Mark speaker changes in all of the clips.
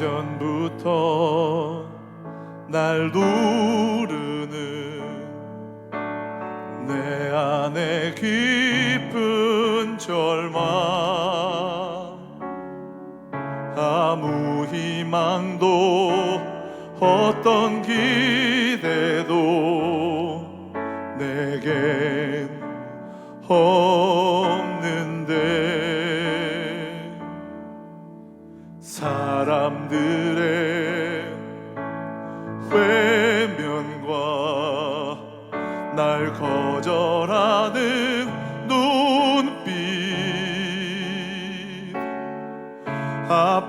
Speaker 1: 오래전부터 날 누르는 내 안에 깊은 절망 아무 희망도 어떤 기대도 내겐 없는데. 사람들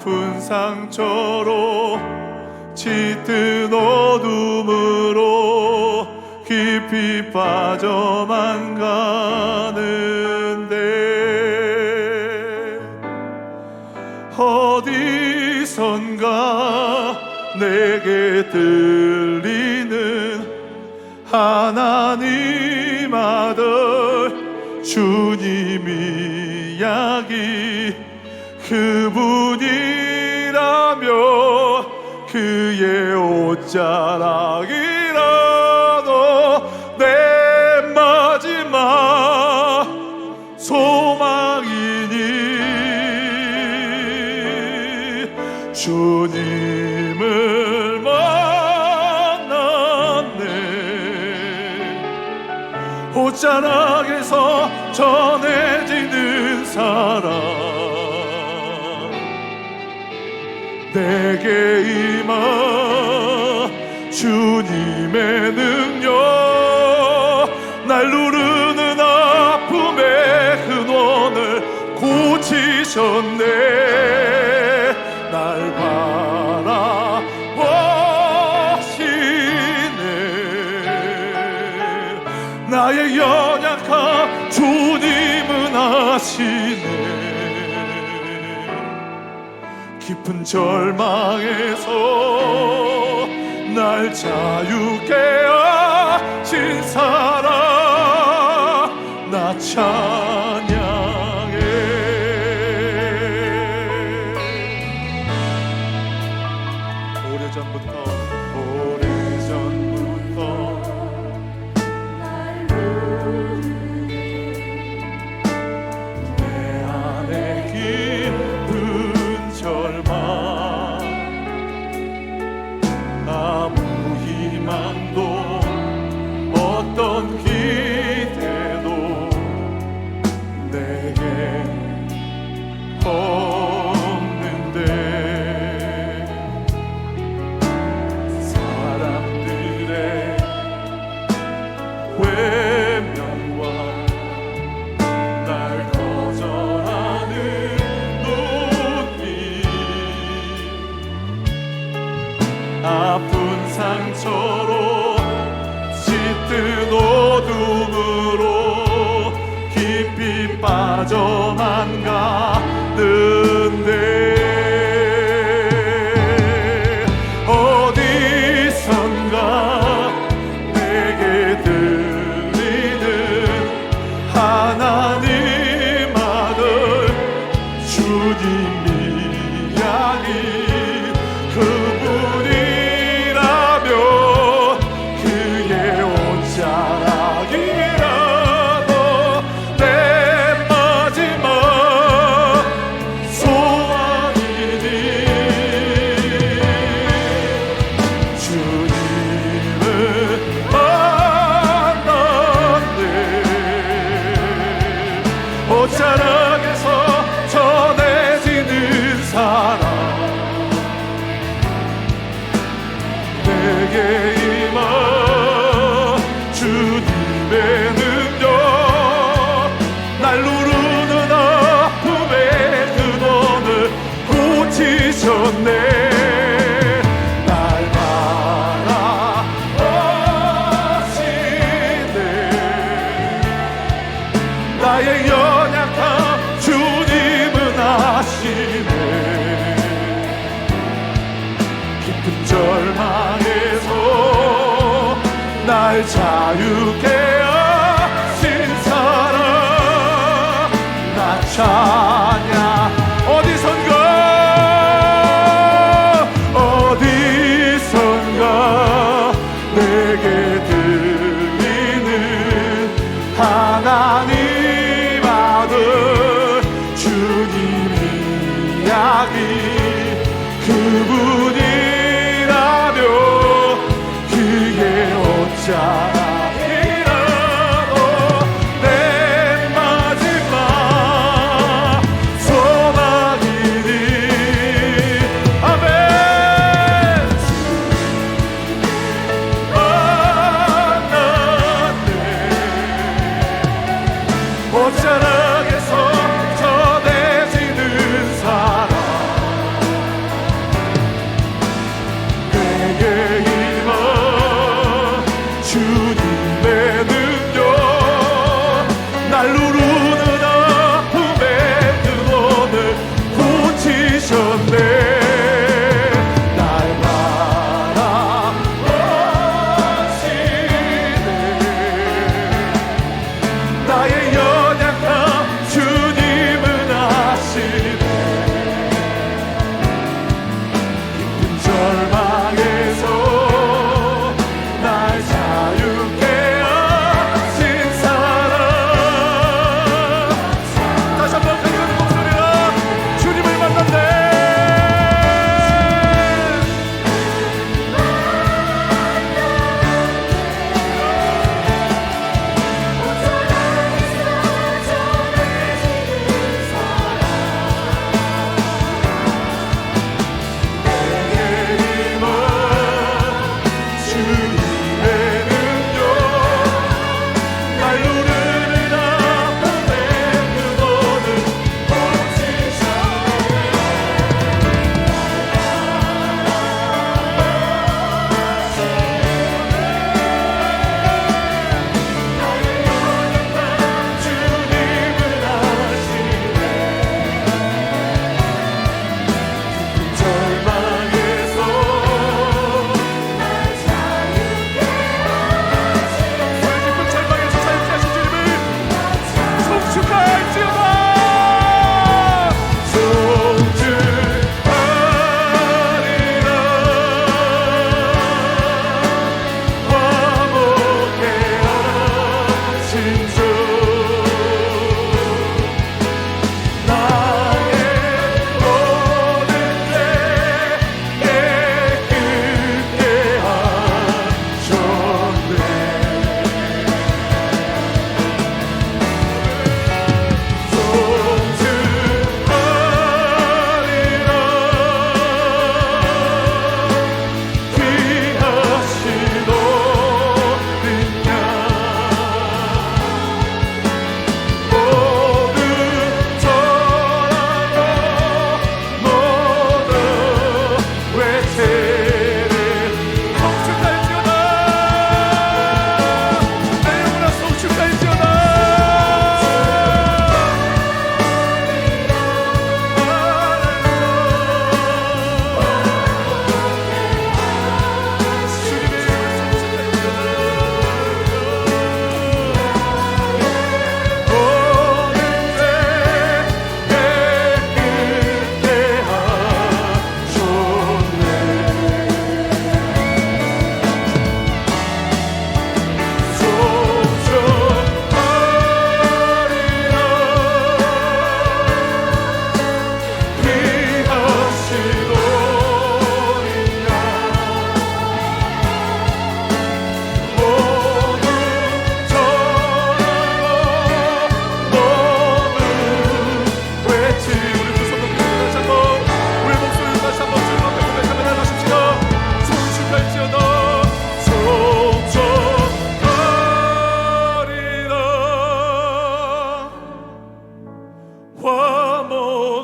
Speaker 1: 아픈 상처로 짙은 어둠으로 깊이 빠져만 가는데 어디선가 내게 들리는 하나님 아들 주님 이야기 그분이라며 그의 옷자락이라도 내 마지막 소망이니. 주님을 만났네. 옷자락에서 전해지는 사랑 내게 임한 주님의 능 깊은 절망에서 날 자유케 하신 사랑 나 찬양 아픈 상처로 짙은 어둠으로 깊이 빠져만 가는 내 능력. 날 누르는 아픔의 그돈을 고치셨네. 나의 연약함 주님은 아시네. 깊은 절망에서 날 자유케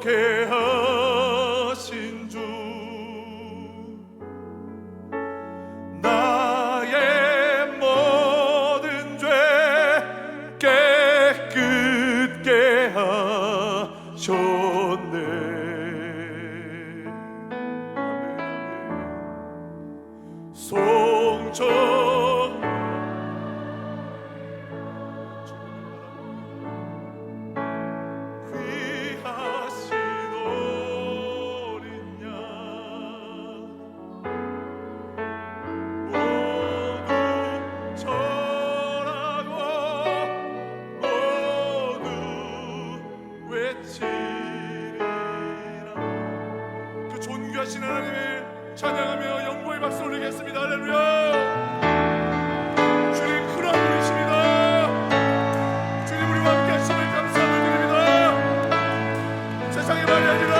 Speaker 1: 그렇게 하신 주? 나의 모든 죄 깨끗게 하셨네. 송천 그 존귀하신 하나님을 찬양하며 영광의 박수 올리겠습니다. 할렐루야. 주님 큰 하나님이십니다. 주님 우리와 함께 하심을 감사함을 드립니다. 세상의 말이 아니라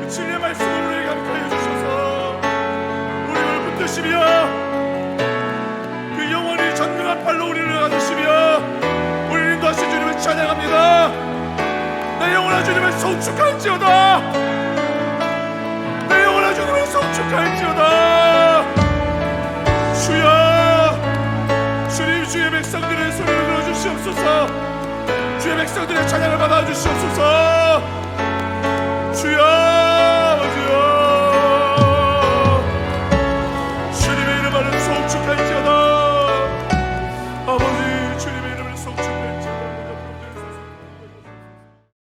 Speaker 1: 그 진리의 말씀을 우리에게 함께해 주셔서 우리를 붙드시며 그 영원히 전능한 팔로 우리를 영원한 주님을 송축할지어다. 내 영원한 주님을 송축할지어다. 주여 주님 주의 백성들의 소리를 들어주시옵소서. 주의 백성들의 찬양을 받아주시옵소서